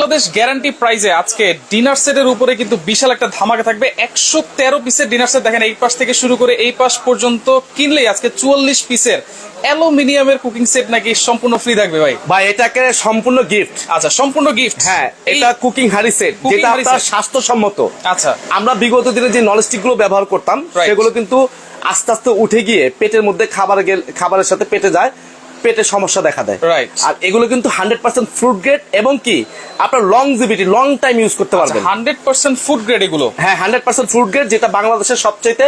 Bangladesh guarantee প্রাইজে আজকে dinner সেটের উপরে কিন্তু বিশাল একটা ধামাকা থাকবে। একশো তেরো পিসের ডিনার সেট দেখেন এই পাশ থেকে শুরু করে এই পাশ পর্যন্ত কিনলেই আজকে চুয়াল্লিশ পিসের অ্যালুমিনিয়ামের কুকিং সেট নাকি সম্পূর্ণ ফ্রি থাকবে ভাই। ভাই এটাকে সম্পূর্ণ গিফট আচ্ছা সম্পূর্ণ গিফট হ্যাঁ এটা কুকিং হারি সেট যেটা আপনার স্বাস্থ্যসম্মত। আচ্ছা। আমরা বিগত দিনে যে নলেস্টিকগুলো ব্যবহার করতাম. সেগুলো কিন্তু আস্তে আস্তে উঠে গিয়ে পেটের মধ্যে খাবার খাবারের সাথে পেটে যায়। পেটে সমস্যা দেখা দেয়। রাইট আর এগুলো কিন্তু হান্ড্রেড পার্সেন্ট ফ্রুট গ্রেড এবং কি? আপনার long GBT long time use করতে পারবেন। হান্ড্রেড পার্সেন্ট ফুড গ্রেড এগুলো? হ্যাঁ হান্ড্রেড পার্সেন্ট ফুড গ্রেড যেটা বাংলাদেশের সবচাইতে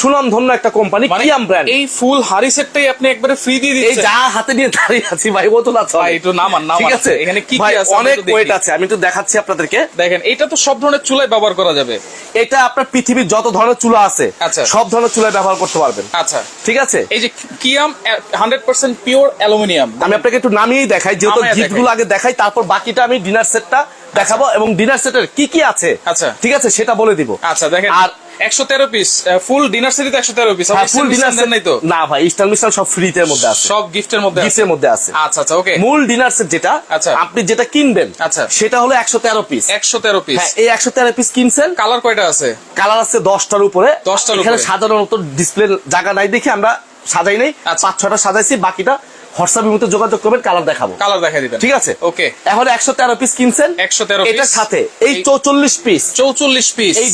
সুনামধন্য একটা কোম্পানি কিয়াম ব্র্যান্ড এই ফুল হাড়ি সেটটাই আপনি একবারে ফ্রি দিয়ে এই দিচ্ছেন যা হাতে নিয়ে দাঁড়িয়ে আছি ভাই বোতল আছে ভাই, একটু নামান, নামান। ঠিক আছে? এখানে কি কি আছে অনেক ওয়েট আছে আমি একটু দেখাচ্ছি আপনাদেরকে। দেখেন এটা তো সব ধরনের চুলায় ব্যবহার করা যাবে। এটা আপনার পৃথিবীর যত ধরনের চুলা আছে আচ্ছা। সব ধরনের চুলায় ব্যবহার করতে পারবেন। আচ্ছা। ঠিক আছে? এই যে কিয়াম হান্ড্রেড পার্সেন্ট পিওর অ্যালুমিনিয়াম আমি আপনাকে একটু নামিয়েই দেখাই যেহেতু নামিয়ে গিফটগুলো দেখাই। আগে দেখাই তারপর বাকিটা আমি ডিনার সেটটা দেখাবো এবং ডিনার সেটের কি কি আছে আচ্ছা। ঠিক আছে? সেটা বলে দিব। আচ্ছা দেখেন। আর একশো তেরো পিস ফুল ডিনার সেটে একশো তেরো পিস হ্যাঁ, ফুল ডিনার সেট নাই তো? না ভাই ইস্টার্ন মিস্টার্ন সব ফ্রিতে মধ্যে আছে। সব গিফটের মধ্যে গিফটের মধ্যে আছে। আচ্ছা আচ্ছা ওকে মূল ডিনার সেট যেটা আচ্ছা। আপনি যেটা কিনবেন আচ্ছা। সেটা হলো একশো তেরো পিস একশো তেরো পিস হ্যাঁ এই একশো তেরো পিস কিনছেন কালার কয়টা আছে? কালার আছে দশটার উপরে। 10টার এখানে উপরে। ডিসপ্লে জায়গা নাই দেখে আমরা সাজাই নাই। আচ্ছা। পাঁচ ছটা সাজাইছি বাকিটা হোয়াটসঅ্যাপের মধ্যে যোগাযোগ করবেন কালার দেখাবো। কালার দেখা দিবেন। ঠিক আছে? ওকে এখন একশো তেরো পিস কিনছেন 113 piece। এটার সাথে। এই চৌচল্লিশ পিস চৌচল্লিশ পিস এই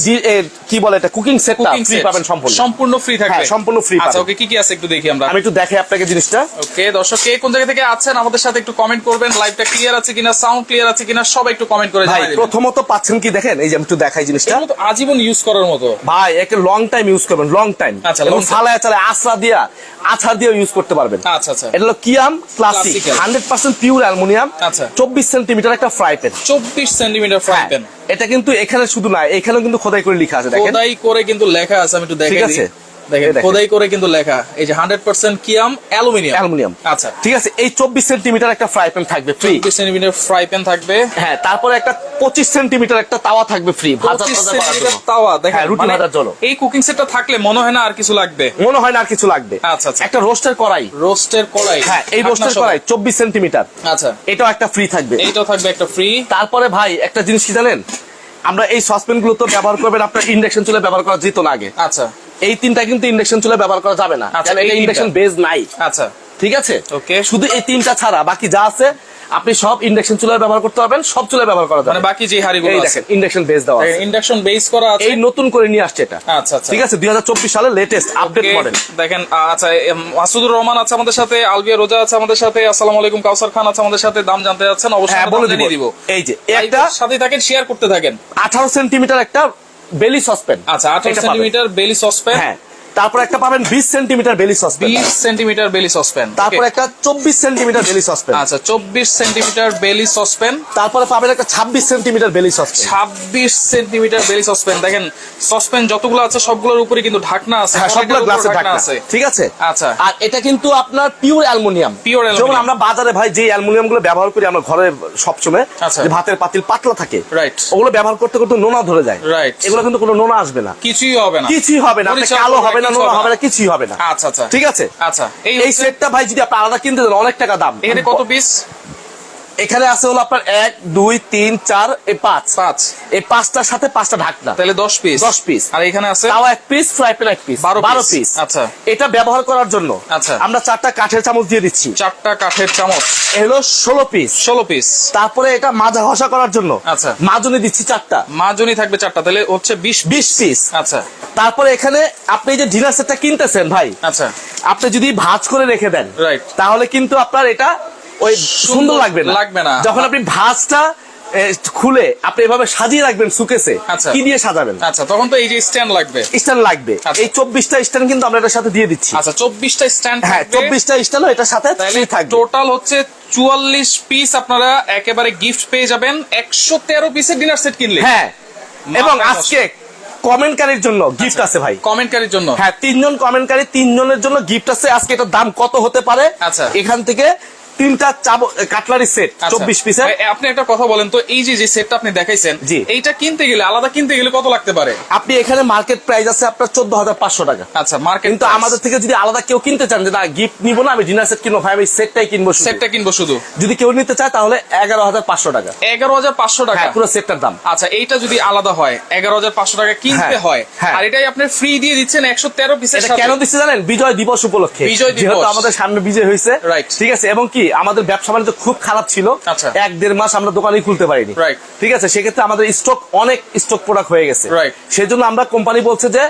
কি বলে এটা? কুকিং কুকিং ফ্রি পাবেন সম্পূর্ণ। সম্পূর্ণ ফ্রি থাকবে। হ্যাঁ, সম্পূর্ণ free আচ্ছা ওকে কি কি আছে একটু দেখি আমরা? আমি একটু দেখাই আপনাকে জিনিসটা। ওকে দর্শক কে কোন জায়গা থেকে আছেন আমাদের সাথে একটু কমেন্ট করবেন। লাইভটা ক্লিয়ার আছে কিনা? সাউন্ড ক্লিয়ার আছে কিনা? সব একটু কমেন্ট করে প্রথমত পাচ্ছেন কি দেখেন? এই যে আমি একটু দেখাই জিনিসটা। তো আজীবন ইউজ করার মতো। ভাই একে লং টাইম ইউজ করবেন লং টাইম আচ্ছা। ফালায় চালায় আছড়া দিয়া আছড়া দিয়ে ইউজ করতে পারবেন। আচ্ছা আচ্ছা। এটা হলো Kiam classic hundred percent pure aluminium. চব্বিশ সেন্টিমিটার একটা ফ্রাই প্যান চব্বিশ সেন্টিমিটার ফ্রাই প্যান এটা কিন্তু এখানে শুধু না এখানে কিন্তু খোদাই করে লেখা আছে খোদাই করে কিন্তু লেখা আছে আমি একটু দেখে ঠিক আছে। দেখেন খোদাই করে কিন্তু লেখা। এই যে hundred percent Kiam aluminium. Aluminium. আচ্ছা। ঠিক আছে এই চব্বিশ সেন্টিমিটার একটা ফ্রাই প্যান থাকবে ফ্রি চব্বিশ সেন্টিমিটার ফ্রাই প্যান থাকবে। হ্যাঁ তারপরে একটা পঁচিশ সেন্টিমিটার একটা তাওয়া থাকবে ফ্রি পঁচিশ সেন্টিমিটার তাওয়া দেখেন হ্যাঁ, রুটি মানে ভাজার জন্য। এই কুকিং সেটটা থাকলে মনে হয় না আর কিছু লাগবে। মনে হয় না আর কিছু লাগবে। আচ্ছা, আচ্ছা। একটা রোস্টের কড়াই। রোস্টের কড়াই। হ্যাঁ এই রোস্টের কড়াই চব্বিশ সেন্টিমিটার। আচ্ছা। এটাও একটা ফ্রি থাকবে। এইটাও থাকবে একটা ফ্রি তারপরে ভাই একটা জিনিস কি জানেন? আমরা এই সসপেনগুলো তো ব্যবহার করবেন আপনার ইন্ডাকশন চুলে ব্যবহার করা যেত না আগে। আচ্ছা। এই তিনটা কিন্তু ইন্ডাকশন চুলে ব্যবহার করা যাবে না। আচ্ছা, এটা ইন্ডাকশন বেজ নাই। আচ্ছা। ঠিক আছে? Okay. শুধু এই তিনটা ছাড়া বাকি যা আছে আপনি সব ইন্ডাকশন চুলায় ব্যবহার করতে পারবেন সব চুলায় ব্যবহার করা মানে যাবে বাকি যে হাড়িগুলো এই আছে। দেখেন ইন্ডাকশন বেজ দেওয়া আছে। ইন্ডাকশন বেস করা আছে। এই নতুন করে নিয়ে আসছে এটা। আচ্ছা আচ্ছা। ঠিক আছে? দুই হাজার চব্বিশ সালের লেটেস্ট আপডেট মডেল দেখেন আচ্ছা মাসুদুর রহমান আছে আমাদের সাথে আলবিয়া রোজা আছে আমাদের সাথে আসসালামু আলাইকুম কাউসার খান আছে আমাদের সাথে দাম জানতে যাচ্ছেন অবশ্যই হ্যাঁ বলে দিব। এই যে একটা সাথে থাকেন শেয়ার করতে থাকেন। আঠারো সেন্টিমিটার একটা বেলি সসপেন। আচ্ছা আঠারো এটা সেন্টিমিটার বেলি সসপ্যান হ্যাঁ। তারপর একটা পাবেন বিশ সেন্টিমিটার বেলি সসপেন বিশ সেন্টিমিটার বেলি সসপ্যান তারপর একটা চব্বিশ সেন্টিমিটার বেলি সসপেন আচ্ছা চব্বিশ সেন্টিমিটার বেলি সসপ্যান তারপরে পাবেন একটা ছাব্বিশ সেন্টিমিটার বেলি সসপেন ছাব্বিশ সেন্টিমিটার বেলি সসপ্যান দেখেন সসপ্যান যতগুলো আছে সবগুলোর উপরে কিন্তু ঢাকনা আছে। হ্যাঁ সবগুলো গ্লাসের ঢাকনা আছে। ঠিক আছে? আচ্ছা। আর এটা কিন্তু আপনার পিওর অ্যালুমিনিয়াম Pure যেমন আমরা বাজারে ভাই যে অ্যালুমিনিয়ামগুলো ব্যবহার করি আমরা ঘরে সবসময় আচ্ছা। যে ভাতের পাতিল পাতলা থাকে রাইট ওগুলো ব্যবহার করতে করতে নোনা ধরে যায়। রাইট এগুলো কিন্তু কোনো নোনা আসবে না। কিছুই হবে না। কিছুই হবে না কালো হবে না নোনা হবে না কিছুই হবে না। আচ্ছা আচ্ছা। ঠিক আছে? আচ্ছা এই এই সেটটা ভাই যদি আপনি আলাদা কিনতে দেন অনেক টাকা দাম। এখানে কত পিস এখানে আছে হলো আপনার এক দুই তিন চার এই পাঁচ। পাঁচ। এই পাঁচটার সাথে পাঁচটা ঢাকনা। তাহলে দশ পিস দশ পিস আর এখানে আছে? তাও এক পিস ফ্রাই প্যান এক পিস বারো বারো পিস আচ্ছা। এটা ব্যবহার করার জন্য আচ্ছা। আমরা চারটা কাঠের চামচ দিয়ে দিচ্ছি। চারটা কাঠের চামচ। হলো ষোলো পিস ষোলো পিস তারপরে এটা মাজা ঘষা করার জন্য আচ্ছা। মাজনি দিচ্ছি চারটা। মাজনি থাকবে চারটা তাহলে হচ্ছে বিশ বিশ পিস আচ্ছা। তারপরে এখানে আপনি যে ডিনার সেটটা কিনতেছেন ভাই আচ্ছা। আপনি যদি ভাজ করে রেখে দেন Right. তাহলে কিন্তু আপনার এটা ওই সুন্দর লাগবে না। লাগবে না। যখন আপনি ভাজটা খুলে আপনি এভাবে সাজিয়ে রাখবেন সুকেসে আচ্ছা। কি দিয়ে সাজাবেন? আচ্ছা তখন তো এই যে স্ট্যান্ড লাগবে। স্ট্যান্ড লাগবে। আচ্ছা। এই চব্বিশটা স্ট্যান্ড কিন্তু আমরা এটার সাথে দিয়ে দিচ্ছি। আচ্ছা চব্বিশটা স্ট্যান্ড হ্যাঁ চব্বিশটা স্ট্যান্ড এটার সাথে থাকবে। টোটাল হচ্ছে চুয়াল্লিশ পিস আপনারা একেবারে গিফট পেয়ে যাবেন। একশো তেরো পিসের ডিনার সেট কিনলে। হ্যাঁ এবং আজকে কমেন্টকারীর জন্য গিফট আছে ভাই। কমেন্টকারীর জন্য। হ্যাঁ তিনজন কমেন্টকারী তিনজনের জন্য গিফট আছে। আজকে এটার দাম কত হতে পারে? আচ্ছা। এখান থেকে তিনটা কাটলারি সেট আচ্ছা। চব্বিশ পিসের। আপনি একটা কথা বলেন তো এই যে যে সেটটা আপনি দেখাইছেন জি। এইটা কিনতে গেলে আলাদা কিনতে গেলে কত লাগতে পারে? আপনি এখানে মার্কেট প্রাইস আছে আপনার চোদ্দ হাজার পাঁচশো টাকা। আচ্ছা মার্কেট কিন্তু আমাদের থেকে যদি আলাদা কেউ কিনতে চান যে না গিফট নিবো না আমি ডিনার সেট কিনবো ভাই আমি সেটটাই কিনবো সেটটা কিনবো শুধু? যদি কেউ নিতে চায় তাহলে এগারো হাজার পাঁচশো টাকা। এগারো হাজার পাঁচশো টাকা? হ্যাঁ পুরো সেটটার দাম। আচ্ছা এইটা যদি আলাদা হয় এগারো হাজার পাঁচশো টাকা কিনতে হ্যাঁ, হয় হ্যাঁ। আর এটাই আপনি ফ্রি দিয়ে দিচ্ছেন একশো তেরো পিসের কেন দিচ্ছে জানেন? বিজয় দিবস উপলক্ষে। বিজয় দিবস। যেহেতু আমাদের সামনে বিজয় হয়েছে। Right. ঠিক আছে এবং কি আমাদের ব্যবসা বাণিজ্য খুব খারাপ ছিল। আচ্ছা। এক দেড় মাস আমরা দোকানই খুলতে পারিনি। ঠিক আছে? সেক্ষেত্রে আমাদের স্টক অনেক স্টক প্রোডাক্ট হয়ে গেছে. সেজন্য আমরা কোম্পানি বলছে যে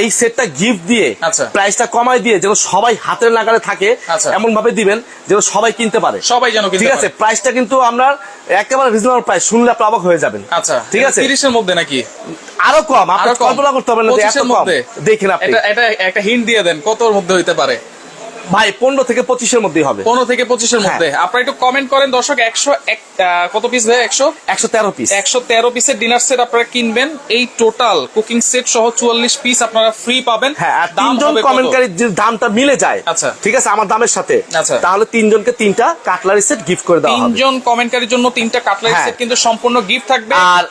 এই সেটটা গিফট দিয়ে আচ্ছা। প্রাইসটা কমাই দিয়ে যেন সবাই হাতের নাগালে থাকে আচ্ছা। এমন ভাবে দিবেন যেন সবাই কিনতে পারে। সবাই যেন ঠিক আছে? পারে। প্রাইসটা কিন্তু আমরা একেবারে রিজনেবল প্রাইস শুনলে আপনি অবাক হয়ে যাবেন। আচ্ছা। ঠিক আছে? তিরিশের মধ্যে নাকি? আরও কম আপনার কল্পনা করতে হবে না দেখেন আপনি। এটা এটা একটা হিন্ট দিয়ে দেন কতর মধ্যে হইতে পারে? ভাই পনেরো থেকে পঁচিশের মধ্যে হবে। পনেরো থেকে পঁচিশের হ্যাঁ। মধ্যে। আপনারা একটু কমেন্ট করেন দর্শক একশো কত পিস ভাই একশো? একশো তেরো পিস একশো তেরো পিসের ডিনার সেট আপনারা কিনবেন। এই টোটাল কুকিং সেট সহ চুয়াল্লিশ পিস আপনারা ফ্রি পাবেন। হ্যাঁ তিনজন দামটা মিলে যায় আচ্ছা। ঠিক আছে আমার দামের সাথে আচ্ছা। তাহলে তিনজনকে তিনটা কাটলারি সেট গিফট করে দেওয়া তিনজন কমেন্টকারীর জন্য তিনটা কাটলারি হ্যাঁ। সেট কিন্তু সম্পূর্ণ গিফট থাকবে। আর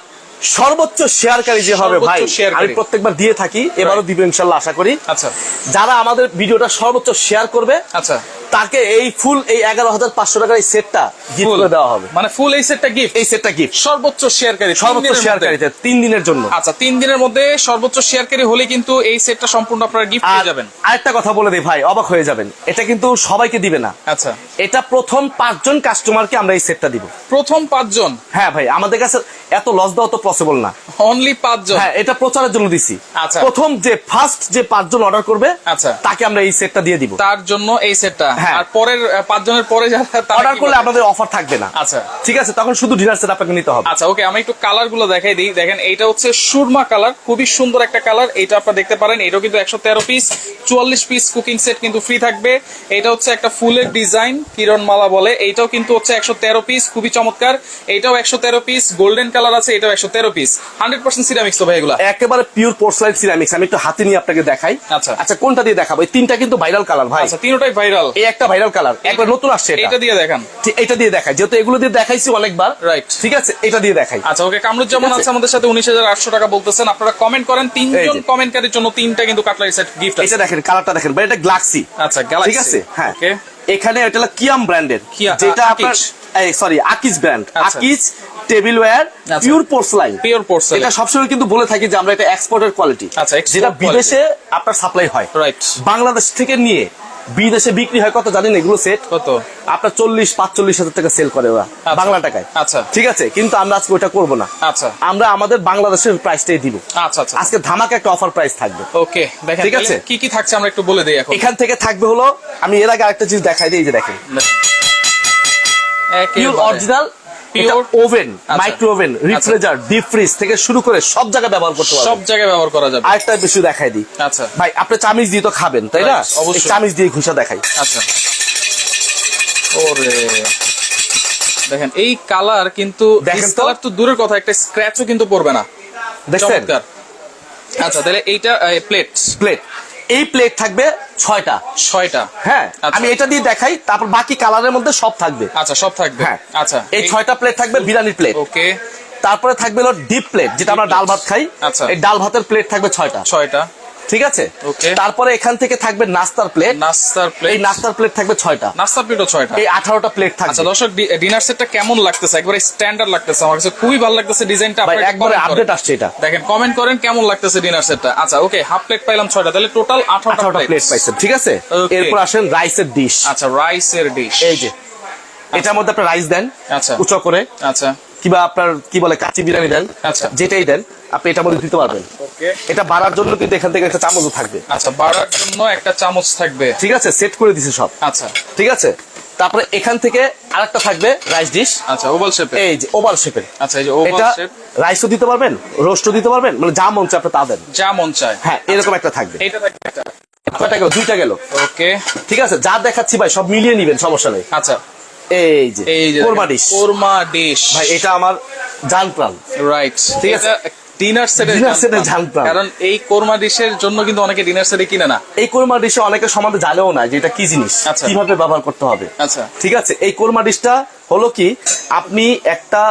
সর্বোচ্চ শেয়ারকারী যে হবে ভাই। আমি প্রত্যেকবার দিয়ে থাকি এবারও দিবেন দিবে ইনশাল্লাহ আশা করি। আচ্ছা। যারা আমাদের ভিডিওটা সর্বোচ্চ শেয়ার করবে আচ্ছা। তাকে এই ফুল এই এগারো হাজার পাঁচশো টাকার এই সেটটা গিফট। করে দেওয়া হবে। মানে ফুল এই সেটটা গিফট এই সেটটা গিফট সর্বোচ্চ শেয়ারকারী সর্বোচ্চ। শেয়ারকারীতে তিন দিনের জন্য। আচ্ছা তিন দিনের মধ্যে সর্বোচ্চ শেয়ারকারী হলে কিন্তু এই সেটটা সম্পূর্ণ আপনারা গিফট পেয়ে যাবেন। আরেকটা কথা বলে দিই ভাই অবাক হয়ে যাবেন। এটা কিন্তু সবাইকে দিবে না। আচ্ছা। এটা প্রথম পাঁচজন কাস্টমারকে আমরা এই সেটটা দিব। প্রথম পাঁচজন? হ্যাঁ ভাই আমাদের কাছে এত লস দেওয়া তো পসিবল না। অনলি পাঁচজন? হ্যাঁ এটা প্রচারের জন্য দিছি। আচ্ছা। প্রথম যে ফার্স্ট যে পাঁচজন অর্ডার করবে আচ্ছা। তাকে আমরা এই সেটটা দিয়ে দিব। তার জন্য এই সেটটা। আর পরের পাঁচজনের পরে যারা অর্ডার করলে? আমাদের অফার থাকবে না। আচ্ছা। ঠিক আছে তখন শুধু ডিনার সেট আপনাকে নিতে হবে। আচ্ছা ওকে আমি একটু কালারগুলো দেখাই দিই। দেখেন এইটা হচ্ছে সুরমা কালার খুবই সুন্দর একটা কালার এটা আপনারা দেখতে পারেন এটাও কিন্তু একশো তেরো পিস চুয়াল্লিশ পিস কুকিং সেট কিন্তু ফ্রি থাকবে। এটা হচ্ছে একটা ফুলের ডিজাইন কিরণ মালা বলে। এইটাও কিন্তু হচ্ছে একশো তেরো পিস খুবই চমৎকার। এটাও একশো তেরো পিস গোল্ডেন কালার আছে এটাও একশো তেরো পিস হান্ড্রেড পার্সেন্ট সিরামিক্স তো ভাই এগুলা। একেবারে পিওর পোর্সলাইন সিরামিক্স আমি একটু হাতে নিয়ে আপনাকে দেখাই। আচ্ছা। আচ্ছা কোনটা দিয়ে দেখাবো? এই তিনটা কিন্তু ভাইরাল কালার ভাই। আচ্ছা তিনটাই ভাইরাল একটা ভাইরাল কালার একবার নতুন আসছে এটা। দিয়ে দেখান। এটা দিয়ে দেখাই। যেহেতু এগুলো দিয়ে দেখাইছি অনেকবার। Right. ঠিক আছে এটা দিয়ে দেখাই। আচ্ছা ওকে কামরুজ্জামান ঠিক আছে। আমাদের সাথে উনিশ হাজার আটশো টাকা বলতেছেন। আপনারা কমেন্ট করেন তিনজন কমেন্টকারীর জন্য তিনটা কিন্তু কাটলারি সেট গিফট এটা দেখেন কালারটা দেখেন। ভাই এটা গ্লাক্সি আচ্ছা গ্যালাক্সি ঠিক আছে? হ্যাঁ। এখানে এটা হলো কিয়াম ব্র্যান্ডের যেটা আপনার। Sorry Akij brand. Akij tableware. Pure porcelain pure porcelain এটা সবসময় কিন্তু বলে থাকি যে আমরা এটা এক্সপোর্টের কোয়ালিটি আচ্ছা, যেটা বিদেশে আপনার সাপ্লাই হয়। রাইট বাংলাদেশ থেকে নিয়ে বিদেশে বিক্রি হয় কত জানেন এগুলো সেট কত? আপনার চল্লিশ পাঁচচল্লিশ হাজার টাকা সেল করে ওরা আচ্ছা। বাংলা টাকায়। আচ্ছা। ঠিক আছে? কিন্তু আমরা আজকে ওটা করব না। আচ্ছা। আমরা আমাদের বাংলাদেশের প্রাইসটাই দিব। আচ্ছা আচ্ছা। আজকে ধামাকা একটা অফার প্রাইস থাকবে। ওকে দেখেন ঠিক আছে। কি কি থাকছে আমরা একটু বলে দেই এখন। এখান থেকে থাকবে হলো আমি এর আগে আরেকটা জিনিস দেখাই দিই এই যে দেখেন। Original oven. Micro oven refrigerator deep fridge থেকে শুরু করে সব জায়গায় ব্যবহার করতে সব জায়গায় ব্যবহার করা যাবে। আরেকটা বেশি দেখাই দিই। আচ্ছা। ভাই আপনি চামিচ দিয়ে তো খাবেন তাই না? অবশ্যই। চামিচ দিয়ে ঘুষা দেখাই। আচ্ছা। ওরে দেখেন এই কালার কিন্তু দেখেন কালার তো দূরের কথা একটা স্ক্র্যাচও কিন্তু পড়বে না। দেখছেন? চমৎকার। আচ্ছা তাহলে এইটা প্লেট প্লেট এই প্লেট থাকবে ছয়টা। ছয়টা। হ্যাঁ আচ্ছা। আমি এটা দিয়ে দেখাই তারপর বাকি কালারের মধ্যে সব থাকবে। আচ্ছা সব থাকবে। হ্যাঁ আচ্ছা এই ছয়টা প্লেট থাকবে বিরিয়ানির প্লেট ওকে তারপরে থাকবে হলো ডিপ প্লেট যেটা আমরা ডাল ভাত খাই। আচ্ছা। এই ডাল ভাতের প্লেট থাকবে ছয়টা। ছয়টা। ঠিক আছে. তারপরে এখান থেকে থাকবে নাস্তার প্লেট নাস্তার এই প্লেট নাস্তার প্লেট থাকবে ছয়টা। নাস্তার প্লেটও ছয়টা। এই আঠারোটা প্লেট থাকবে। আচ্ছা দর্শক ডিনার সেটটা কেমন লাগতেছে? একবারে স্ট্যান্ডার্ড লাগতেছে আমার কাছে। খুবই ভালো লাগতেছে ডিজাইনটা। একবারে আপডেট আসছে এটা। দেখেন কমেন্ট করেন কেমন লাগতেছে ডিনার সেটটা। আচ্ছা ওকে হাফ প্লেট পাইলাম ছয়টা। তাহলে টোটাল আঠারোটা প্লেট পাইছেন ঠিক আছে? এরপর আসেন রাইসের ডিশ আচ্ছা রাইসের ডিশ এই যে এটার মধ্যে আপনি রাইস দেন আচ্ছা। উঁচু করে। আচ্ছা। কিংবা আপনার কি বলে কাচি বিরিয়ানি দেন আচ্ছা। যেটাই দেন আপনি এটার মধ্যে দিতে পারবেন। ওকে। এটা বাড়ার জন্য কিন্তু এখান থেকে একটা চামচও থাকবে। আচ্ছা বাড়ার জন্য একটা চামচ থাকবে। ঠিক আছে সেট করে দিছে সব। আচ্ছা। ঠিক আছে? তারপরে এখান থেকে আরেকটা থাকবে রাইস ডিশ আচ্ছা ওভাল শেপে এই যে ওভাল শেপের আচ্ছা এই যে ওভাল এটা শেপ রাইসও দিতে পারবেন রোস্টও দিতে পারবেন মানে যা মন চায় আপনি তা দেন। যা মন চায়। হ্যাঁ এরকম একটা থাকবে। এইটা থাকবে একটা। দুইটা গেল। ওকে। ঠিক আছে যা দেখাচ্ছি ভাই সব মিলিয়ে নিবেন সমস্যা নেই। আচ্ছা। এই যে কোরমা ডিশ কোরমা ডিশ ভাই এটা আমার জান প্রাণ। রাইট ঠিক আছে। ডিনার সেটে জানতাম। কারণ এই কোরমা ডিশের জন্য কিন্তু অনেকে ডিনার সেটে কিনে না। এই কোরমা ডিশে অনেকের সম্বন্ধে জানেও না যে এটা কি জিনিস আচ্ছা। কীভাবে ব্যবহার করতে হবে। আচ্ছা। ঠিক আছে? এই কোরমা ডিশটা হলো কি আপনি একটা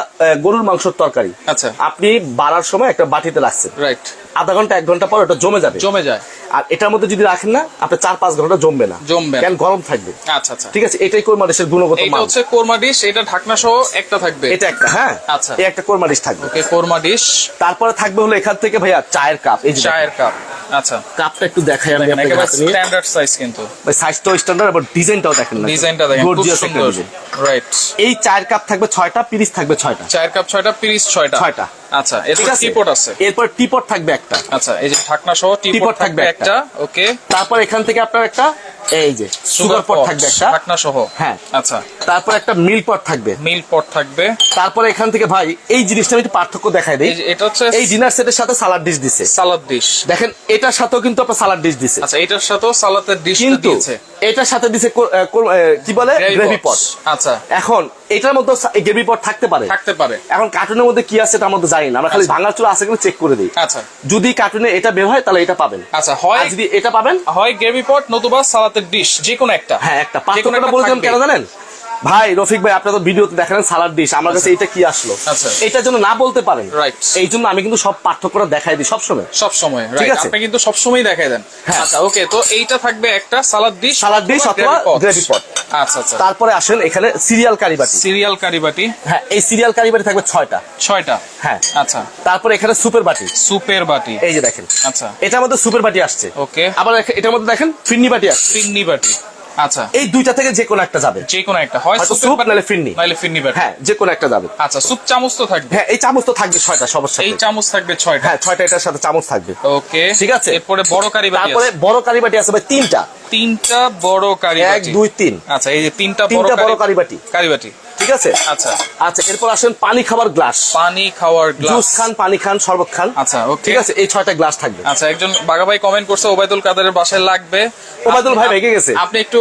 গরুর মাংসের তরকারি। আচ্ছা। আপনি বাড়ার সময় একটা বাটিতে রাখছেন। রাইট আধা ঘণ্টা এক ঘণ্টা পর ওটা জমে যাবে। জমে যায়। আর এটার মধ্যে যদি রাখেন না আপনি চার পাঁচ ঘণ্টা জমবে না। জমবে কেন? গরম থাকবে। আচ্ছা আচ্ছা। ঠিক আছে এটাই কোরমা ডিশের গুণগত মান। হচ্ছে কোরমা ডিশ এটা ঢাকনা সহ একটা থাকবে। এটা একটা হ্যাঁ? আচ্ছা। এই একটা কোরমা ডিশ থাকবে। Okay korma dish. তারপরে থাকবে হলো এখান থেকে ভাইয়া চায়ের কাপ। এই যে চায়ের কাপ। আচ্ছা। কাপটা একটু দেখাই আমি আপনাকে স্ট্যান্ডার্ড সাইজ কিন্তু। ভাই সাইজটাও স্ট্যান্ডার্ড এবং ডিজাইনটাও দেখেন না। ডিজাইনটা দেখেন খুব সুন্দর। রাইট এই চায়ের কাপ থাকবে ছয়টা পিরিচ থাকবে ছয়টা। চায়ের কাপ ছয়টা পিরিস ছয়টা। ছয়টা। আচ্ছা এরপর টিপট আছে? এরপর টিপট থাকবে একটা। আচ্ছা এই যে ঢাকনা সহ টিপট থাকবে একটা ওকে। তারপর এখান থেকে আপনার একটা এই যে সুগার পট থাকবে একটা। ঢাকনা সহ। হ্যাঁ। আচ্ছা। তারপর একটা মিল পট থাকবে। মিল পট থাকবে। তারপরে এখান থেকে ভাই এই জিনিসটা আমি একটু পার্থক্য দেখাই দিই। এটা হচ্ছে এই ডিনার সেটের সাথে সালাড ডিশ দিছে। সালাদ ডিশ দেখেন এটার সাথেও কিন্তু আপনার সালাড ডিশ দিছে। আচ্ছা এটার সাথেও সালাতের ডিশ দিয়েছে। এটার সাথে দিছে কো- বলে? গ্রেভি পট আচ্ছা। এখন এটার মধ্যে গ্রেভি পট থাকতে পারে। থাকতে পারে। এখন কার্টুনের মধ্যে কি আছে তার মধ্যে জানি না। আমরা খালি ভাঙা চুলা আছে কিনা চেক করে দিই। আচ্ছা। যদি কার্টুনে এটা বের হয় তাহলে এটা পাবেন। আচ্ছা হয় যদি এটা পাবেন? হয় গ্রেভি পট নতুবা সালাতের ডিশ যে কোনো একটা। হ্যাঁ একটা। পার্থক্যটা বলে দিলাম কেন জানেন? ভাই রফিক ভাই আপনার তো ভিডিওতে দেখালেন সালাড ডিশ আমার কাছে এটা কি আসলো? আচ্ছা। এটার জন্য না বলতে পারেন. এই জন্য আমি কিন্তু সব পার্থক্যটা দেখাই দিই সবসময়। সব সময় ঠিক আছে। আপনি কিন্তু সব সময় দেখাই দেন। হ্যাঁ। আচ্ছা ওকে তো এইটা থাকবে একটা সালাদ ডিশ সালাদ ডিশ অথবা গ্রেভি পট আচ্ছা আচ্ছা। তারপরে আসেন এখানে সিরিয়াল কারি বাটি। সিরিয়াল কারি বাটি। হ্যাঁ এই সিরিয়াল কারি বাটি থাকবে ছয়টা। ছয়টা। হ্যাঁ। আচ্ছা। তারপরে এখানে সুপের বাটি। সুপের বাটি। এই যে দেখেন। আচ্ছা। এটার মধ্যে সুপের বাটি আসছে। ওকে আবার এটার মধ্যে দেখেন ফিন্নি বাটি আসছে। ফিন্নি বাটি। আচ্ছা। এই দুইটা থেকে যে কোনো একটা যাবে। যে কোনো একটা। হয় সুপ বাটি, নাহলে ফিন্নি। নাহলে ফিন্নি বাটি হ্যাঁ যে কোনো একটা যাবে। আচ্ছা সুপ চামচ তো থাকবে। হ্যাঁ এই চামচ তো থাকবে ছয়টা সাথে এই চামচ থাকবে ছয়টা। হ্যাঁ ছয়টা এটার সাথে চামচ থাকবে। ওকে ঠিক আছে। এরপরে বড় কারি বাটি তারপরে বড় কারি বাটি আছে ভাই তিনটা। তিনটা বড় কারি এক দুই তিন। আচ্ছা এই যে তিনটা বড় কারি বাটি। কারি বাটি। ঠিক আছে? আচ্ছা। আচ্ছা এরপর আসেন পানি খাবার গ্লাস। পানি খাওয়ার জুস গ্লাস খান পানি খান শরবত খান। আচ্ছা ঠিক আছে এই ছয়টা গ্লাস থাকবে। আচ্ছা একজন বাঘা ভাই কমেন্ট করছে ওবায়দুল কাদেরের বাসায় লাগবে। ওবায়দুল ভাই ভেগে গেছে। আপনি একটু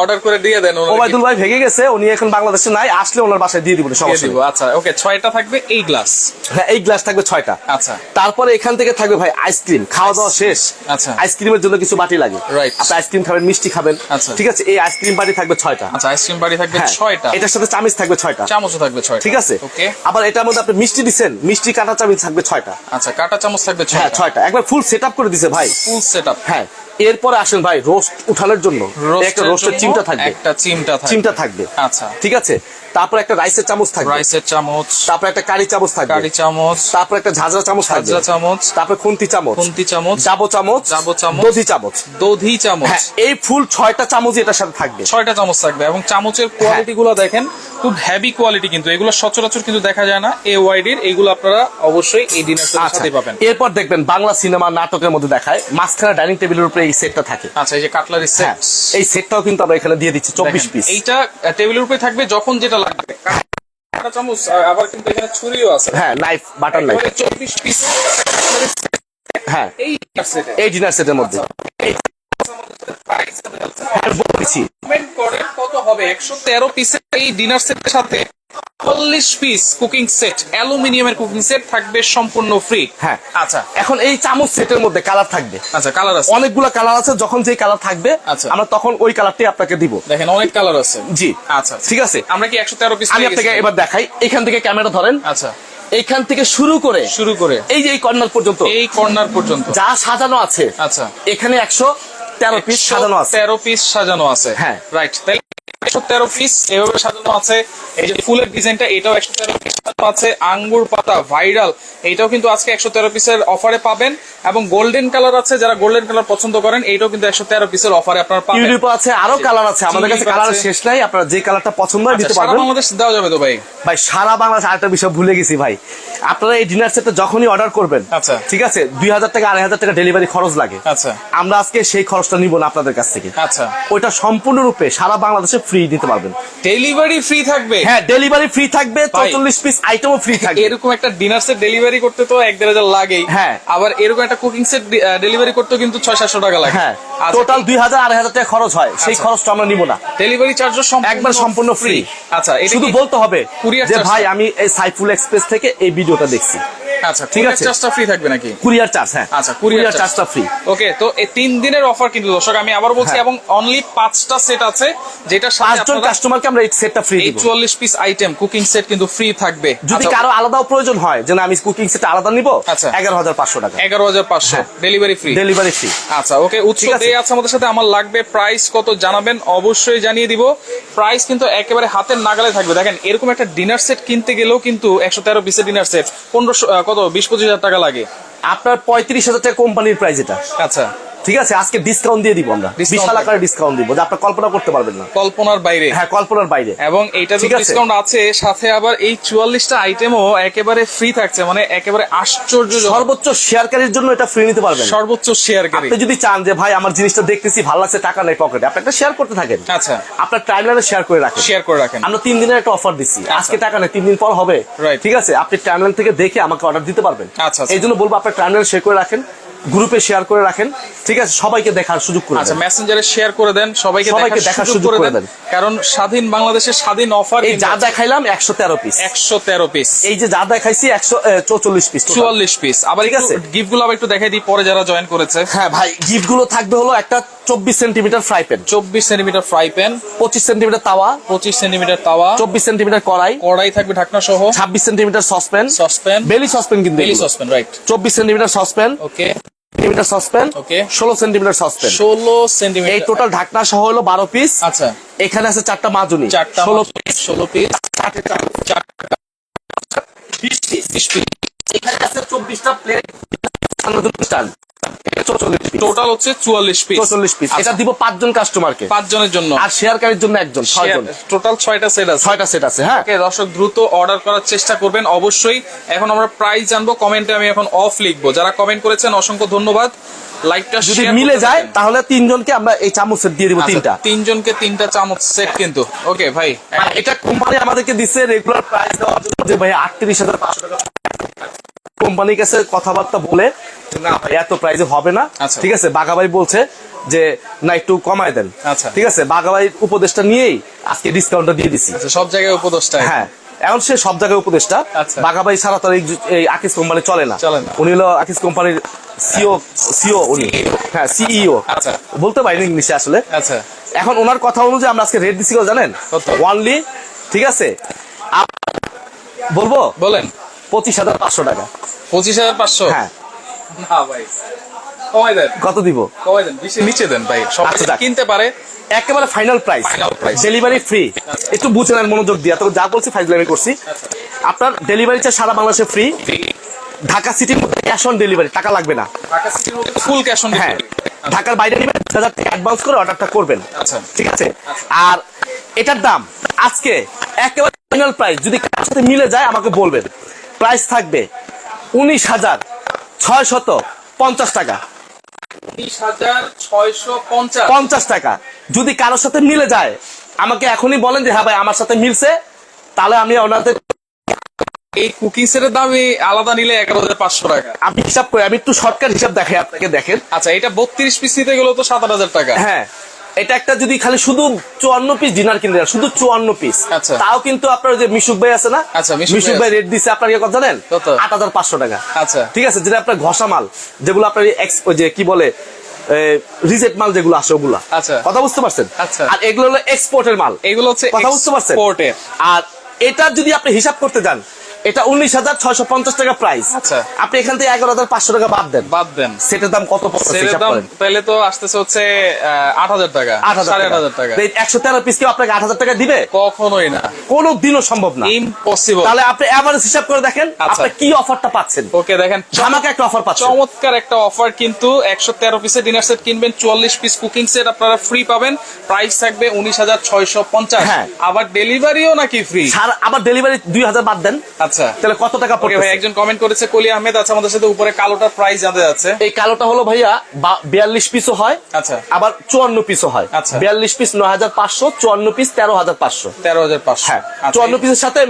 অর্ডার করে দিয়ে দেন ওবায়দুল ভাই ভেগে গেছে উনি এখন বাংলাদেশে নাই আসলে ওনার বাসায় দিয়ে দিব সমস্যা দিব আচ্ছা ওকে ছয়টা থাকবে এই গ্লাস। হ্যাঁ এই গ্লাস থাকবে ছয়টা। আচ্ছা। তারপরে এখান থেকে থাকবে ভাই আইসক্রিম খাওয়া দাওয়া শেষ। আচ্ছা। আইসক্রিমের জন্য কিছু বাটি লাগে। Right. আপনি আইসক্রিম খাবেন মিষ্টি খাবেন। আচ্ছা। ঠিক আছে এই আইসক্রিম বাটি থাকবে ছয়টা। আচ্ছা আইসক্রিম বাড়ি থাকবে হ্যাঁ ছয়টা। এটার সাথে চামিচ থাকবে ছয়টা। চামচ থাকবে ছয় ঠিক আছে? আবার এটার মধ্যে আপনি মিষ্টি দিচ্ছেন মিষ্টি কাঁটা চামিচ থাকবে ছয়টা। আচ্ছা কাঁটা চামচ থাকবে হ্যাঁ ছয়টা। ছয়টা। একবার ফুল সেট করে দিছে ভাই। ফুল সেট হ্যাঁ। এরপরে আসেন ভাই রোস্ট উঠানোর জন্য। একটা রোস্টের চিমটা থাকবে। একটা চিমটা থাকবে। চিমটা থাকবে। আচ্ছা। ঠিক আছে? তারপর একটা রাইসের চামচ থাকবে। রাইসের চামচ। তারপর একটা কারি চামচ থাকবে। কারি চামচ। তারপর একটা ঝাঁঝরা চামচ থাকবে। ঝাঁঝরা চামচ। তারপর খুন্তি চামচ। খুন্তি চামচ। জাবো চামচ। জাবো চামচ, দধি চামচ। দধি চামচ। হ্যাঁ এই ফুল ছয়টা চামচ এটার সাথে থাকবে। ছয়টা চামচ থাকবে এবং চামচের কোয়ালিটি গুলো দেখেন খুব হেভি কোয়ালিটি কিন্তু। এগুলো সচরাচর কিন্তু দেখা যায় না। এ ওয়াইডির এগুলো আপনারা অবশ্যই এই ডিনার আচ্ছা। সাথে পাবেন। এরপর দেখবেন বাংলা সিনেমা নাটকের মধ্যে দেখায়। মাঝখানে ডাইনিং টেবিলের উপরে এই সেটটা থাকে। আচ্ছা এই যে কাটলারি হ্যাঁ সেট এই সেটটাও কিন্তু আমরা এখানে দিয়ে দিচ্ছি চব্বিশ পিস এইটা টেবিলের উপরে থাকবে যখন যেটা লাগবে। কাঁটা চামচ আবার কিন্তু এখানে ছুরিও আছে। হ্যাঁ নাইফ বাটার নাইফ চব্বিশ পিস হ্যাঁ এই এই ডিনার সেটের মধ্যে। হ্যাঁ, কমেন্ট করেন কত হবে? একশো তেরো পিসের এই ডিনার সেটের সাথে চল্লিশ পিস কুকিং সেট অ্যালুমিনিয়ামের কুকিং সেট থাকবে সম্পূর্ণ ফ্রি হ্যাঁ। আচ্ছা। এখন এই চামচ সেটের মধ্যে কালার থাকবে। আচ্ছা কালার আছে। অনেকগুলো কালার আছে যখন যে কালার থাকবে আচ্ছা। আমরা তখন ওই কালারটি আপনাকে দিব। দেখেন অনেক কালার আছে। জি। আচ্ছা ঠিক আছে? আমরা কি একশো তেরো পিস আমি আপনাকে এবার দেখাই। এখান থেকে ক্যামেরা ধরেন। আচ্ছা। এইখান থেকে শুরু করে শুরু করে। এই যে এই কর্নার পর্যন্ত। এই কর্নার পর্যন্ত। যা সাজানো আছে আচ্ছা। এখানে একশো তেরো পিস সাজানো আছে। তেরো পিস সাজানো আছে। হ্যাঁ। রাইট একশো তেরো পিস এভাবে সাজানো আছে। এই যে ফুলের ডিজাইনটা এটাও একশো তেরো পিস আছে আঙ্গুর পাতা ভাইরাল এইটাও কিন্তু আজকে একশো তেরো পিসের অফারে পাবেন। এবং গোল্ডেন কালার আছে যারা গোল্ডেন কালার পছন্দ করেন এইটাও কিন্তু একশো তেরো পিসের অফারে আপনারা পাবেন। আছে আরও কালার আছে আমাদের কাছে কালার শেষ নাই আপনারা যে কালারটা পছন্দ হয় আচ্ছা, দিতে পারবেন। বাংলাদেশ দেওয়া যাবে তো ভাই? ভাই সারা বাংলাদেশ আরেকটা বিষয় ভুলে গেছি ভাই। আপনারা এই ডিনার সেটটা যখনই অর্ডার করবেন আচ্ছা। ঠিক আছে? দুই হাজার টাকা আড়াই হাজার টাকা ডেলিভারি খরচ লাগে। আচ্ছা। আমরা আজকে সেই খরচটা নিব না আপনাদের কাছ থেকে। আচ্ছা। ওইটা সম্পূর্ণরূপে সারা বাংলাদেশে ফ্রি দিতে পারবেন। ডেলিভারি ফ্রি থাকবে? হ্যাঁ ডেলিভারি ফ্রি থাকবে ভাই। চৌচল্লিশ পিস আইটেমও ফ্রি থাকবে। এরকম একটা ডিনার সেট ডেলিভারি করতে তো এক দেড় হাজার লাগেই। হ্যাঁ। আবার এরকম একটা কুকিং সেট ডেলিভারি করতে কিন্তু ছয় সাতশো টাকা লাগে। হ্যাঁ। আচ্ছা, টোটাল দুই হাজার আড়াই হাজার টাকা খরচ হয়। সেই আচ্ছা। খরচটা আমরা নিব না। ডেলিভারি চার্জও একবার সম্পূর্ণ ফ্রি আচ্ছা এটা শুধু বলতে হবে যে ভাই আমি এই সাইফুল এক্সপ্রেস থেকে এই ভিডিওটা দেখছি। আচ্ছা ঠিক আছে। চার্জটা ফ্রি থাকবে নাকি? কুরিয়ার চার্জ হ্যাঁ। আচ্ছা কুরিয়ার চার্জটা ফ্রি ওকে তো এই তিন দিনের অফার কিন্তু দর্শক আমি আবার বলছি হ্যাঁ। এবং অনলি পাঁচটা সেট আছে যেটা পাঁচজন কাস্টমারকে আমরা এই সেটটা ফ্রি দিব। চুয়াল্লিশ পিস আইটেম কুকিং সেট কিন্তু ফ্রি থাকবে। যদি আচ্ছা, কারও আলাদাও প্রয়োজন হয় যে না আমি কুকিং সেট আলাদা নিব আচ্ছা। এগারো হাজার পাঁচশো টাকা। এগারো হাজার পাঁচশো হ্যাঁ। ডেলিভারি ফ্রি ডেলিভারি ফ্রি আচ্ছা ওকে উৎস ঠিক আছে। আমাদের সাথে আমার লাগবে প্রাইস কত জানাবেন অবশ্যই জানিয়ে দিব। প্রাইস কিন্তু একেবারে হাতের নাগালে থাকবে। দেখেন এরকম একটা ডিনার সেট কিনতে গেলেও কিন্তু একশো তেরো পিসের ডিনার সেট পনেরোশো আহ, কত? বিশ পঁচিশ হাজার টাকা লাগে। আপনার পঁয়ত্রিশ হাজার টাকা কোম্পানির প্রাইস এটা। আচ্ছা। ঠিক আছে আজকে ডিসকাউন্ট দিয়ে দিব আমরা। বিশাল। আকারে ডিসকাউন্ট দিব যে আপনার কল্পনা করতে পারবেন না। কল্পনার বাইরে। হ্যাঁ কল্পনার বাইরে। এবং এইটা যে ডিসকাউন্ট আছে সাথে আবার এই চুয়াল্লিশটা আইটেমও একেবারে ফ্রি থাকছে মানে একেবারে আশ্চর্য সর্বোচ্চ শেয়ারকারীর জন্য এটা ফ্রি নিতে পারবেন। সর্বোচ্চ শেয়ারকারী আপনি যদি চান যে ভাই আমার জিনিসটা দেখতেছি ভালো লাগছে টাকা নাই পকেটে আপনি একটা শেয়ার করতে থাকেন। আচ্ছা। আপনার টাইমলাইনে শেয়ার করে রাখেন। শেয়ার করে রাখেন। আমরা তিন দিনের একটা অফার দিচ্ছি। আজকে টাকা নেই তিন দিন পর হবে. ঠিক আছে? আপনি টাইমলাইন থেকে দেখে আমাকে অর্ডার দিতে পারবেন। আচ্ছা, আচ্ছা। এই জন্য বলব আপনার টাইমলাইন শেয়ার করে রাখেন। গ্রুপে শেয়ার করে রাখেন। ঠিক আছে সবাইকে দেখার সুযোগ করে আচ্ছা মেসেঞ্জারে শেয়ার করে দেন সবাইকে সবাইকে দেখার সুযোগ করে দেন। কারণ স্বাধীন বাংলাদেশের স্বাধীন অফার এই যা দেখাইলাম একশো তেরো পিস একশো তেরো পিস এই যে যা দেখাইছি একশো চৌচল্লিশ পিস চুয়াল্লিশ পিস আবার ঠিক আছে। গিফটগুলো আবার একটু দেখাই দিই পরে যারা জয়েন করেছে। হ্যাঁ ভাই গিফটগুলো থাকবে হলো একটা চব্বিশ সেন্টিমিটার ফ্রাই প্যান। চব্বিশ সেন্টিমিটার ফ্রাই প্যান। পঁচিশ সেন্টিমিটার তাওয়া। পঁচিশ সেন্টিমিটার তাওয়া। চব্বিশ সেন্টিমিটার কড়াই। কড়াই থাকবে ঢাকনা সহ ছাব্বিশ centimetre saucepan. Saucepan. Belly saucepan কিন্তু বেলি সসপ্যান রাইট চব্বিশ centimetre saucepan. Okay. Centimetre saucepan. Okay. ষোলো সেন্টিমিটার সসপ্যান। ষোলো সেন্টিমিটার। এই টোটাল ঢাকনা সহ হলো বারো পিস। আচ্ছা। এখানে আছে চারটা মাজুনি। চারটা ষোলো ষোলো পিস। চারটা বিশ পিস বিশ পিস। এখানে আছে চব্বিশটা প্লেট পিস টোটাল হচ্ছে চুয়াল্লিশ পিস চৌচল্লিশ পিস এটা দিব পাঁচজন কাস্টমারকে পাঁচ জনের জন্য। আর শেয়ারকারীর জন্য একজন ছয়জন। টোটাল ছয়টা সেট আছে। ছয়টা সেট আছে হ্যাঁ। দর্শক দ্রুত অর্ডার করার চেষ্টা করবেন অবশ্যই। এখন আমরা প্রাইস জানব কমেন্টে আমি এখন অফ লিখব। যারা কমেন্ট করেছেন অসংখ্য ধন্যবাদ। লাইকটা যদি মিলে যায় তাহলে তিনজনকে আমরা এই চামচ সেট দিয়ে দিব তিনটা। আচ্ছা, তিনজনকে তিনটা চামচ সেট কিন্তু। ওকে ভাই। এটা কোম্পানি আমাদেরকে দিচ্ছে রেগুলার প্রাইস দেওয়ার জন্য যে ভাই আটত্রিশ হাজার পাঁচশো টাকা। কোম্পানির কাছে কথাবার্তা বলে না ভাই এত প্রাইসে হবে না। আচ্ছা। ঠিক আছে বাঘাবাই বলছে যে না একটু কমায় দেন। আচ্ছা। ঠিক আছে বাঘাবাইর উপদেশটা নিয়েই আজকে ডিসকাউন্টটা দিয়ে দিছি। আচ্ছা সব জায়গায় উপদোষটা হ্যাঁ এখন সে সব জায়গায় উপদেশটা। আচ্ছা। বাঘাবাই ছাড়া তার এই- আকিস কোম্পানি চলে না। উনি হলো আকিস কোম্পানির সিও সিও উনি। হ্যাঁ সিইও আচ্ছা। বলতে পারিনি ইংলিশে আসলে। আচ্ছা। এখন ওনার কথা অনুযায়ী আমরা আজকে রেট দিচ্ছি কত জানেন? ওয়ানলি ঠিক আছে? বলব? বলেন। পঁচিশ হাজার পাঁচশো টাকা। পঁচিশ হাজার পাঁচশো? হ্যাঁ। না ভাই। কমাই দেন। কত দিব? কমাই দেন। নিচে দেন ভাই। সবাই আচ্ছা, কিনতে পারে। একেবারে ফাইনাল প্রাইস ডেলিভারি ফ্রি একটু বুঝে নেন মনোযোগ দিয়ে। তো যা বলছি ফাইজলামি করছি। আপনার ডেলিভারি চার্জ সারা বাংলাদেশে ফ্রি ঢাকা সিটির মধ্যে ক্যাশ অন ডেলিভারি টাকা লাগবে না। ঢাকা সিটির মধ্যে ফুল ক্যাশ অন হ্যাঁ। ঢাকার বাইরে নিবেন হাজার টাকা অ্যাডভান্স করে অর্ডারটা করবেন। আচ্ছা। ঠিক আছে? আর এটার দাম আজকে একেবারে ফাইনাল প্রাইস যদি কার সাথে মিলে যায় আমাকে বলবেন। প্রাইস থাকবে উনিশ হাজার ছয় শত পঞ্চাশ টাকা। পঞ্চাশ। টাকা। যদি কারোর সাথে মিলে যায় আমাকে এখনই বলেন যে হ্যাঁ ভাই আমার সাথে মিলছে। তাহলে আমি ওনাদের এই কুকিং সেটের দামই আলাদা নিলে এগারো হাজার পাঁচশো টাকা। আমি হিসাব করি আমি একটু শর্টকাট হিসাব দেখাই আপনাকে দেখেন। আচ্ছা এটা বত্রিশ পিস নিতে গেলেও তো সাত আট হাজার টাকা। হ্যাঁ। এটা একটা যদি খালি শুধু চুয়ান্ন পিস ডিনার কিনতে শুধু চুয়ান্ন পিস আচ্ছা। তাও কিন্তু আপনার যে মিশুক ভাই আছে না? আচ্ছা, মিশুক ভাই রেট দিছে আপনার ইয়ে কত? জানেন আট হাজার পাঁচশো টাকা। আচ্ছা। ঠিক আছে যেটা আপনার ঘষা মাল যেগুলো আপনার যে কি বলে রিজেক্ট মাল যেগুলো আসে ওগুলা। আচ্ছা। কথা বুঝতে পারছেন? আচ্ছা। আর এগুলো হলো এক্সপোর্টের মাল। এগুলো হচ্ছে কথা বুঝতে পারছেন? আর এটা যদি আপনি হিসাব করতে যান এটা উনিশ হাজার ছয়শো পঞ্চাশ টাকা প্রাইস আচ্ছা। আপনি এখান থেকে এগারো হাজার পাঁচশো টাকা বাদ দেন। বাদ দেন। সেটার দাম কত সেটের দাম তাহলে তো আসতেছে হচ্ছে আট হাজার টাকা আট হাজার টাকা। একশো তেরো পিস কেউ আপনাকে আট হাজার টাকা দিবে? কখনোই না। কোনো দিনও সম্ভব না। ইম্পসিবল তাহলে আপনি এভারেজ হিসাব করে দেখেন আচ্ছা। আপনি কি অফারটা পাচ্ছেন? ওকে দেখেন আমাকে একটা অফার পাচ্ছেন। চমৎকার একটা অফার কিন্তু একশো তেরো পিসের ডিনার সেট কিনবেন চুয়াল্লিশ পিস কুকিং সেট আপনারা ফ্রি পাবেন। প্রাইস থাকবে উনিশ হাজার ছয়শো পঞ্চাশ। হ্যাঁ। আবার ডেলিভারিও নাকি ফ্রি আবার ডেলিভারি দুই হাজার বাদ দেন। আচ্ছা। তাহলে কত টাকা ওকে ভাই একজন কমেন্ট করেছে কলি আহমেদ আছে আমাদের সাথে উপরে কালোটার প্রাইস জানতে যাচ্ছে এই কালোটা হলো ভাইয়া বিয়াল্লিশ পিসও হয় আচ্ছা। আবার চুয়ান্ন পিসও হয়। আচ্ছা। বিয়াল্লিশ পিস নয় হাজার পাঁচশো চুয়ান্ন পিস তেরো হাজার পাঁচশো। তেরো হাজার পাঁচশো। হ্যাঁ চুয়ান্ন পিসের সাথে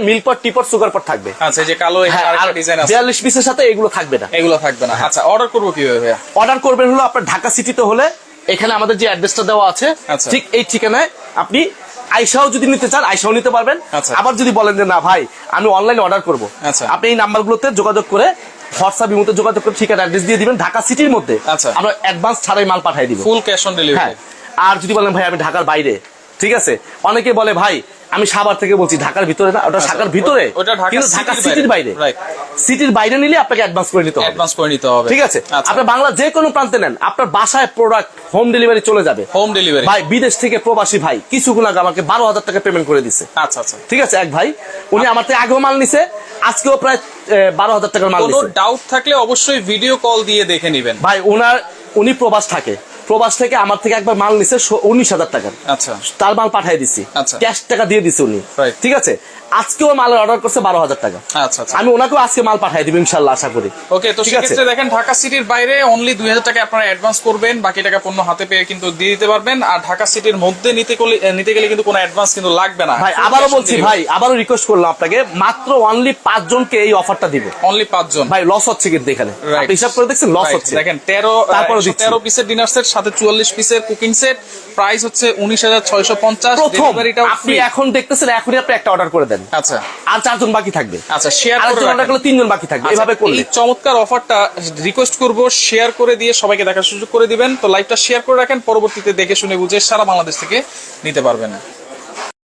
টিপট সুগার পট থাকবে। আচ্ছা এই যে কালো এখানে হ্যাঁ ডিজাইন আছে। বিয়াল্লিশ পিসের সাথে এগুলো থাকবে না। এগুলো থাকবে না। আচ্ছা অর্ডার করব কীভাবে ভাইয়া? অর্ডার করবেন হলো আপনার ঢাকা সিটিতে হলে এখানে আমাদের যে অ্যাড্রেসটা দেওয়া আছে আচ্ছা। ঠিক এই ঠিকানায় আপনি আইসাও যদি নিতে চান আইসাও নিতে পারবেন। আচ্ছা। আবার যদি বলেন যে না ভাই আমি অনলাইনে অর্ডার করব। আচ্ছা। আপনি এই নাম্বারগুলোতে যোগাযোগ করে হোয়াটসঅ্যাপ ইমোতে যোগাযোগ করে ঠিকানা অ্যাড্রেস দিয়ে দিবেন। ঢাকা সিটির মধ্যে আচ্ছা। আমরা অ্যাডভান্স ছাড়াই মাল পাঠিয়ে দিব। ফুল ক্যাশ অন ডেলিভারি আর যদি বলেন ভাই আমি ঢাকার বাইরে। ঠিক আছে? অনেকে বলে ভাই আমি সাভার থেকে বলছি ঢাকার ভিতরে না ওটা আচ্ছা, ঢাকার ভিতরে। কিন্তু ঢাকা সিটির বাইরে। সিটির বাইরে। নিলে আপনাকে অ্যাডভান্স করে নিতে হবে। অ্যাডভান্স করে নিতে হবে। ঠিক আছে? আচ্ছা। আপনার বাংলা যে কোনো প্রান্তে নেন আপনার বাসায় প্রোডাক্ট হোম ডেলিভারি চলে যাবে। হোম ডেলিভারি ভাই বিদেশ থেকে প্রবাসী ভাই কিছুক্ষণ আগে আমাকে বারো হাজার টাকা পেমেন্ট করে দিছে। আচ্ছা আচ্ছা। ঠিক আছে এক ভাই? উনি আমার থেকে আগেও মাল নিছে আজকেও প্রায় বারো হাজার টাকার মাল কোনো ডাউট থাকলে অবশ্যই ভিডিও কল দিয়ে দেখে নেবেন। ভাই ওনার উনি প্রবাস থাকে। প্রবাস থেকে আমার থেকে একবার মাল নিছে উনিশ হাজার টাকা আচ্ছা। তার মাল পাঠিয়ে দিছি। আচ্ছা। ক্যাশ টাকা দিয়ে দিছে উনি। ঠিক আছে? আজকেও মাল অর্ডার করছে বারো হাজার টাকা। আচ্ছা আচ্ছা। আমি ওনাকেও আজকে মাল পাঠিয়ে দিব ইনশাল্লাহ আশা করি। ওকে তো ঠিক আছে? সেক্ষেত্রে দেখেন ঢাকা সিটির বাইরে অনলি দুই হাজার টাকা আপনারা অ্যাডভান্স করবেন বাকি টাকা পণ্য হাতে পেয়ে কিন্তু দিয়ে দিতে পারবেন। আর ঢাকা সিটির মধ্যে নিতে গেলে নিতে গেলে কিন্তু কোনো অ্যাডভান্স কিন্তু লাগবে না। ভাই আবারও বলছি ভাই আবারও রিকোয়েস্ট করলাম আপনাকে মাত্র অনলি পাঁচ জনকে এই অফারটা দিব। অনলি পাঁচজন। ভাই লস হচ্ছে কিন্তু এখানে। আপনি হিসাব করে দেখছেন লস হচ্ছে। দেখেন তেরো তারপরে তেরো পিসের ডিনার সেট সাথে চুয়াল্লিশ পিসের কুকিং সেট প্রাইস হচ্ছে উনিশ হাজার ছয়শো পঞ্চাশ। আপনি এখন দেখতেছেন এখনই আপনি একটা অর্ডার করে দেন। আচ্ছা। আর চারজন বাকি থাকবে। আচ্ছা শেয়ার করে করলে তিনজন বাকি থাকবে। আচ্ছা, এভাবে করলে। এই চমৎকার অফারটা রিকোয়েস্ট করব শেয়ার করে দিয়ে সবাইকে দেখার সুযোগ করে দিবেন। তো লাইভটা শেয়ার করে রাখেন পরবর্তীতে দেখে শুনে বুঝে সারা বাংলাদেশ থেকে নিতে পারবেন।